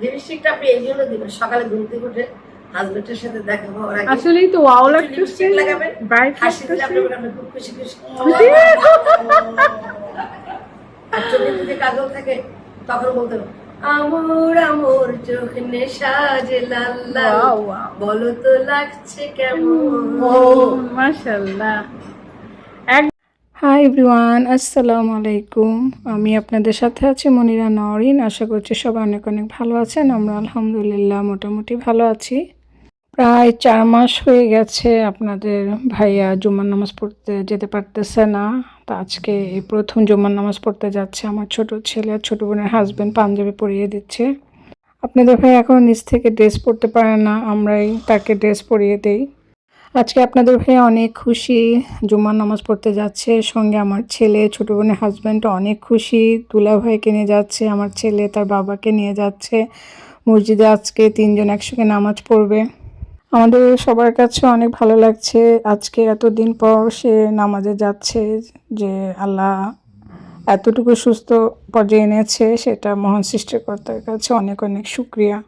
লিপস্টিকটা আপনি এই জন্য দিবেন। সকালে ঘুম থেকে উঠে হাজবেন্ডের সাথে দেখা হওয়ার আগে আসলেই তো ওয়াও লিপস্টিক লাগাবেন ব্রাইট হাসি দিলে আপনি খুব খুশি খুশি। আর চোখে যদি কাজল থাকে তখন বলতে আমর আমর চোখ নেশা যে লাল লাল বলো তো লাগছে কেমন? মাশাআল্লাহ হাই এভরিওয়ান আসসালামু আলাইকুম আমি আপনাদের সাথে আছি মনিরা নরিন আশা করছি সবাই অনেক অনেক ভালো আছেন। আমরা আলহামদুলিল্লাহ মোটামুটি ভালো আছি। প্রায় চার মাস হয়ে গেছে আপনাদের ভাইয়া জুম্মার নামাজ পড়তে যেতে পারতেছে না। তো আজকে এই প্রথম জুম্মার নামাজ পড়তে যাচ্ছে। আমার ছোট ছেলে আর ছোট বোনের হাজবেন্ড পাঞ্জাবি পরিয়ে দিচ্ছে। আপনাদের ভাই এখন নিজ থেকে ড্রেস পরতে পারে না। আমরাই তাকে ড্রেস পরিয়ে দেই। আজকে আপনাদের ভাইয়া অনেক খুশি, জুম্মার নামাজ পড়তে যাচ্ছে, সঙ্গে আমার ছেলে, ছোটো বোনের হাজব্যান্ড অনেক খুশি। দুলা ভাইকে নিয়ে যাচ্ছে, আমার ছেলে তার বাবাকে নিয়ে যাচ্ছে। মসজিদে আজকে তিনজন একসঙ্গে নামাজ পড়বে। আমাদের সবার কাছে অনেক ভালো লাগছে আজকে এতদিন পর সে নামাজে যাচ্ছে, যে আল্লাহ এতটুকু সুস্থ পর্যায়ে এনেছে, সেটা মহান সৃষ্টিকর্তার কাছে অনেক অনেক শুক্রিয়া।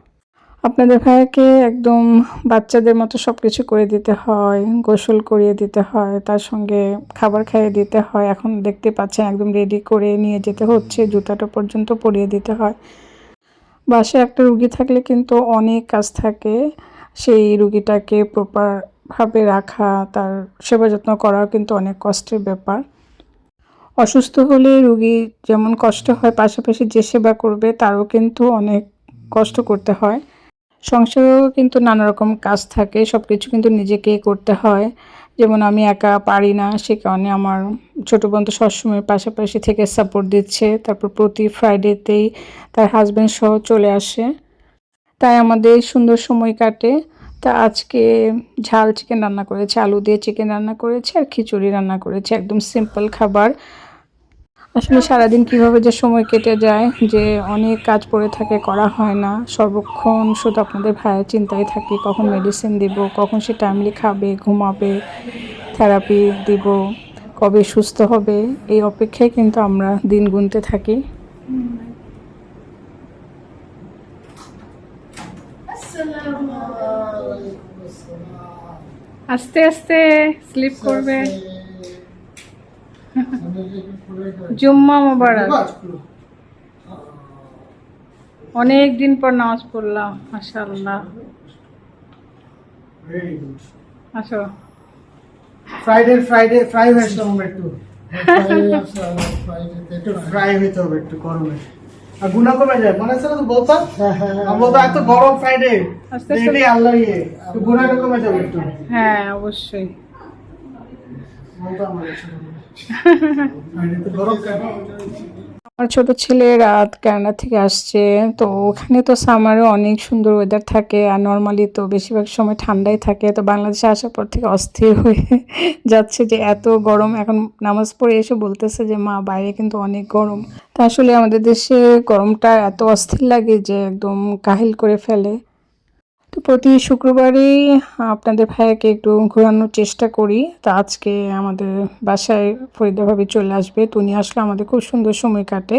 আপনাদের ভাইয়াকে একদম বাচ্চাদের মতো সব কিছু করে দিতে হয়, গোসল করিয়ে দিতে হয়, তার সঙ্গে খাবার খাইয়ে দিতে হয়। এখন দেখতে পাচ্ছেন একদম রেডি করে নিয়ে যেতে হচ্ছে, জুতাটা পর্যন্ত পরিয়ে দিতে হয়। বাসে একটা রুগী থাকলে কিন্তু অনেক কাজ থাকে। সেই রুগীটাকে প্রপারভাবে রাখা, তার সেবা যত্ন করাও কিন্তু অনেক কষ্টের ব্যাপার। অসুস্থ হলে রুগী যেমন কষ্ট হয়, পাশাপাশি যে সেবা করবে, তারও কিন্তু অনেক কষ্ট করতে হয়। সংসারেও কিন্তু নানা রকম কাজ থাকে সব কিছু কিন্তু নিজেকে করতে হয়। যেমন আমি একা পারি না, সে কারণে আমার ছোটো বোন তো সবসময় পাশাপাশি থেকে সাপোর্ট দিচ্ছে। তারপর প্রতি ফ্রাইডেতেই তার হাজব্যান্ড সহ চলে আসে। তাই আমাদের সুন্দর সময় কাটে। তা আজকে ঝাল চিকেন রান্না করেছে, আলু দিয়ে চিকেন রান্না করেছে আর খিচুড়ি রান্না করেছে। একদম সিম্পল খাবার। আসলে সারাদিন কীভাবে যে সময় কেটে যায় যে অনেক কাজ পড়ে থাকে করা হয় না। সর্বক্ষণ শুধু আপনাদের ভাইয়ের চিন্তায় থাকি কখন মেডিসিন দিব কখন সে টাইমলি খাবে ঘুমাবে থেরাপি দিব কবে সুস্থ হবে এই অপেক্ষায় কিন্তু আমরা দিন গুনতে থাকি। আস্তে আস্তে স্লিপ করবে। জুম্মা মোবারক। অনেক দিন পর নামাজ পড়লাম মাশাআল্লাহ। ভেরি গুড আসো। ফ্রাইডে ফ্রাইডে ফ্রাই হয়েছিল আমরা একটু। একটু ফ্রাই হইতে হবে একটু গরমে। আর কমে যায়। মনে আছে না তো এত গরম ফ্রাইডে আস্তে আল্লাহ ইয়ে একটু গুনাটা কমে যাবে একটু। হ্যাঁ অবশ্যই। আমার ছোট ছেলে রাত কানাডা থেকে আসছে, তো ওখানে তো সামারে অনেক সুন্দর ওয়েদার থাকে আর নর্মালি তো বেশিরভাগ সময় ঠান্ডাই থাকে। তো বাংলাদেশে আসার পর থেকে অস্থির হয়ে যাচ্ছে যে এত গরম। এখন নামাজ পড়ে এসে বলতেছে যে, মা, বাইরে কিন্তু অনেক গরম। তা আসলে আমাদের দেশে গরমটা এত অস্থির লাগে যে একদম কাহিল করে ফেলে। প্রতি শুক্রবারই আপনাদের ভাইয়াকে একটু ঘোরানোর চেষ্টা করি। তা আজকে আমাদের বাসায় ফরিদা ভাবি চলে আসবে। তো উনি আসলে আমাদের খুব সুন্দর সময় কাটে।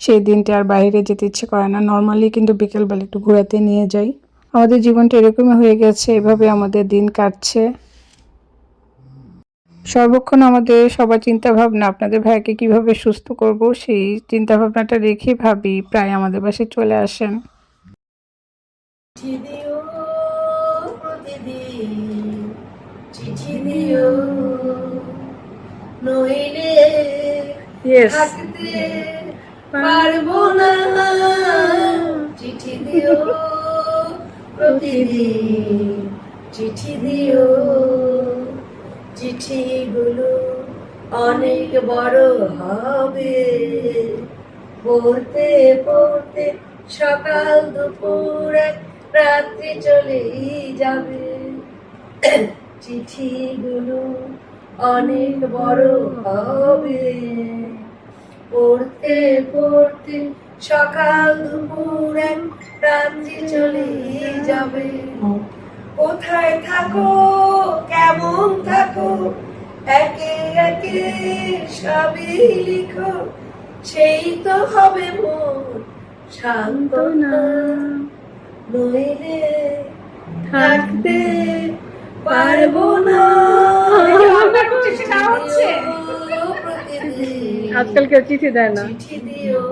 সেই দিনটা আর বাইরে যেতে ইচ্ছে করে না। নর্মালি কিন্তু বিকেলবেলা একটু ঘোরাতে নিয়ে যাই। আমাদের জীবনটা এরকমই হয়ে গেছে, এভাবে আমাদের দিন কাটছে। সর্বক্ষণ আমাদের সবার চিন্তা ভাবনা আপনাদের ভাইকে কীভাবে সুস্থ করব সেই চিন্তা ভাবনাটা রেখে ভাবি, প্রায় আমাদের বাসায় চলে আসেন। চিঠি দিও প্রতিদিন চিঠি দিও। নইলে থাকতে পারব না। চিঠি দিও প্রতিদিন চিঠি দিও। চিঠিগুলো অনেক বড় হবে। পড়তে পড়তে সকাল দুপুর এক রাত্রি চলেই যাবে। চিঠিগুলো অনেক বড় হবে। পড়তে পড়তে সকাল দুপুর এক রাত্রি চলেই যাবে। কোথায় থাকো? কেমন থাকো? একে একে সবই লিখো। সেই তো হবে মোর শান্ত না নইলে থাকতে পারব না। আজকাল কেউ চিঠি দেয় না। চিঠি দিও।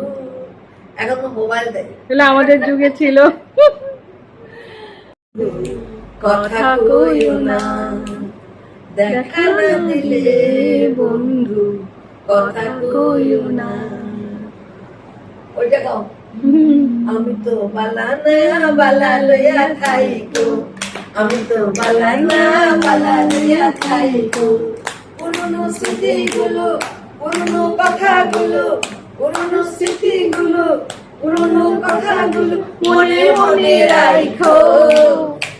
এখন তো মোবাইল দেয়। তাহলে আমাদের যুগে ছিল। কথা কইও না। দেখা না দিলে বন্ধু কথা কইও না। ওইটা গাও। আমি তো বালানা বালা লইয়া খাই আমি তো বালানা বালা লইয়া খাই গো পুরনো স্মৃতিগুলো, পুরনো কথাগুলো, পুরনো স্মৃতিগুলো, পুরনো কথাগুলো মনে মনে রাখো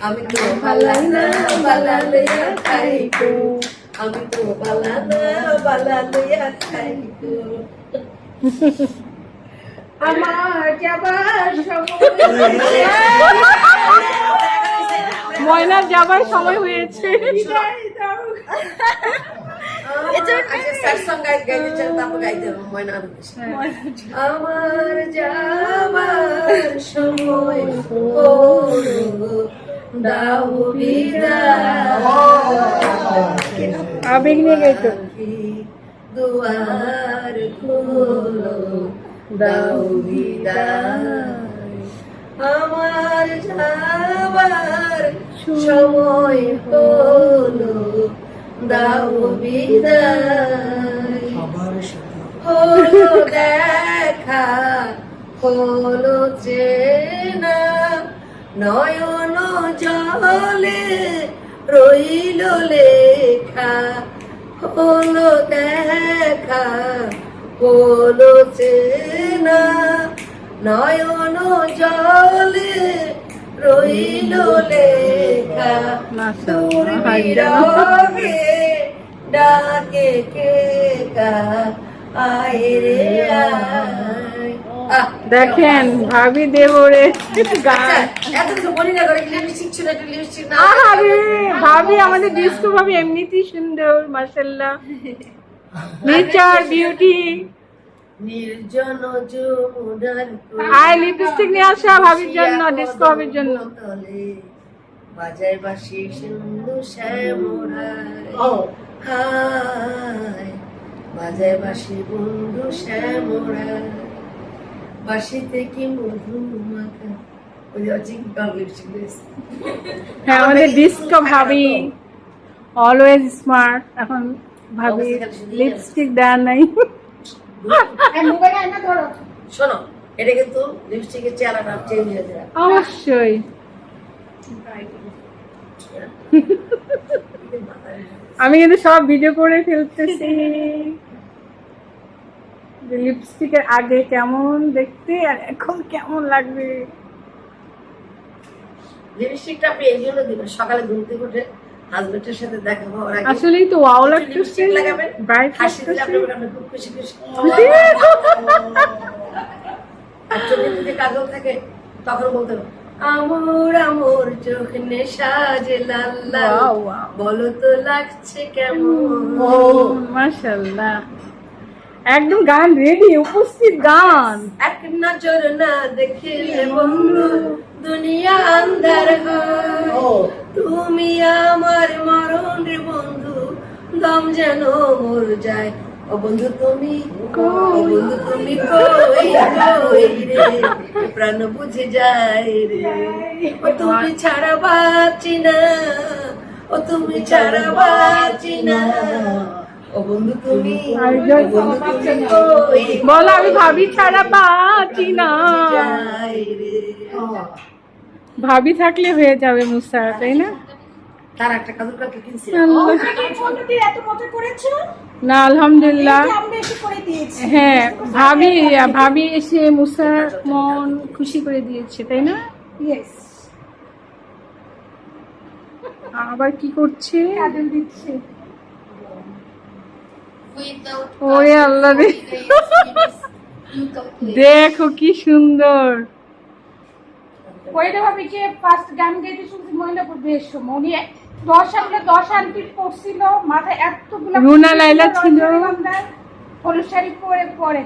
আমি তো বালানা বালা লইয়া খাই আমি তো বালানা বালা লইয়া খাই গো আমার যাবার ময়নার যাবার সময় হয়েছে। আমার যাবার সময় দাও আবেগ নিয়ে গাইতো দুয়ার খোলো। দাও বিদায়। আমার যাবার সময় হলো দাও বিদায়। হলো দেখা হলো চেনা নয়ন জলে রইল লেখা হলো দেখা হলো চেনা নয়ন জলে রইল লেখা। তোর মাশাআল্লাহ, হাই বিরহে ডাকে কে আয় রে আয়। আহ, দেখেন ভাবি দেবরে আচ্ছা, না না ভাবি আমাদের ডিস্কো ভাবি এমনিতেই সুন্দর মার্শাল্লাহ নেচার বিউটি নির্জন যমুনার আয় লিপস্টিক নিয়ে আসা ভাবির জন্য ডিস্কো ভাবির জন্য। বাজায় বাসি সিন্ধু শ্যামরায়। Oh. বাজায় বাসি বন্ধু শ্যামরায়। বাসিতে কি মধু মাখা? ওই হ্যাঁ আমাদের ডিস্কো ভাবি অলওয়েজ স্মার্ট এখন ভাবি লিপস্টিক দেওয়ার নাই। শোনো এটা কিন্তু লিপস্টিকের চেহারাটা চেঞ্জ হয়ে যায় অবশ্যই। আমি কিন্তু সব ভিডিও করে ফেলতেছি। লিপস্টিকের আগে কেমন দেখতে আর এখন কেমন লাগবে। লিপস্টিকটা আপনি এই জন্য দিবেন সকালে ঘুম থেকে উঠে হাজবেন্ডের সাথে দেখা হওয়ার আগে আসলেই তো ওয়াও লাগতেছে লাগাবেন ব্রাইট হাসি দিলে আপনি খুব খুশি খুশি। আর চোখে যদি কাজল থাকে তখন বলতে আমর আমর চোখ নেশাজে লাল লাল wow. বলো তো লাগছে কেমন? মাশাআল্লাহ একদম গান রেডি উপস্থিত গান। এক নজর না দেখিলে বন্ধু দুনিয়া আন্ধার তুমি আমার মরণ রে বন্ধু দম যেন মোর যায় ও বন্ধু তুমি বন্ধু তুমি কই কই রে? প্রাণ বুঝে যায় রে। ও তুমি ছাড়া বাঁচি না। ও তুমি ছাড়া বাঁচি না। বন্ধু তুমি? বলো আমি ভাবি ছাড়া বাঁচি না। ভাবি থাকলে হয়ে যাবে মুসা তাই না? তার একটা কাজল কালকে কিনছি এত মজা করেছ? না আলহামদুলিল্লাহ। হ্যাঁ ভাবি ভাবি এসে মুসার মন খুশি করে দিয়েছে তাই না? আবার কি করছে? দিচ্ছে। ওরে আল্লাহ রে। দেখো কি সুন্দর। ওইটা ভাবি যে ফার্স্ট গান গাইতে শুনছি মহিলাপুর বেশ মনি দশ আমরা দশ আন্টি পড়ছিল মাথায় এতগুলো রুনা লাইলা ছিল। হলুদ শাড়ি পরে পরে।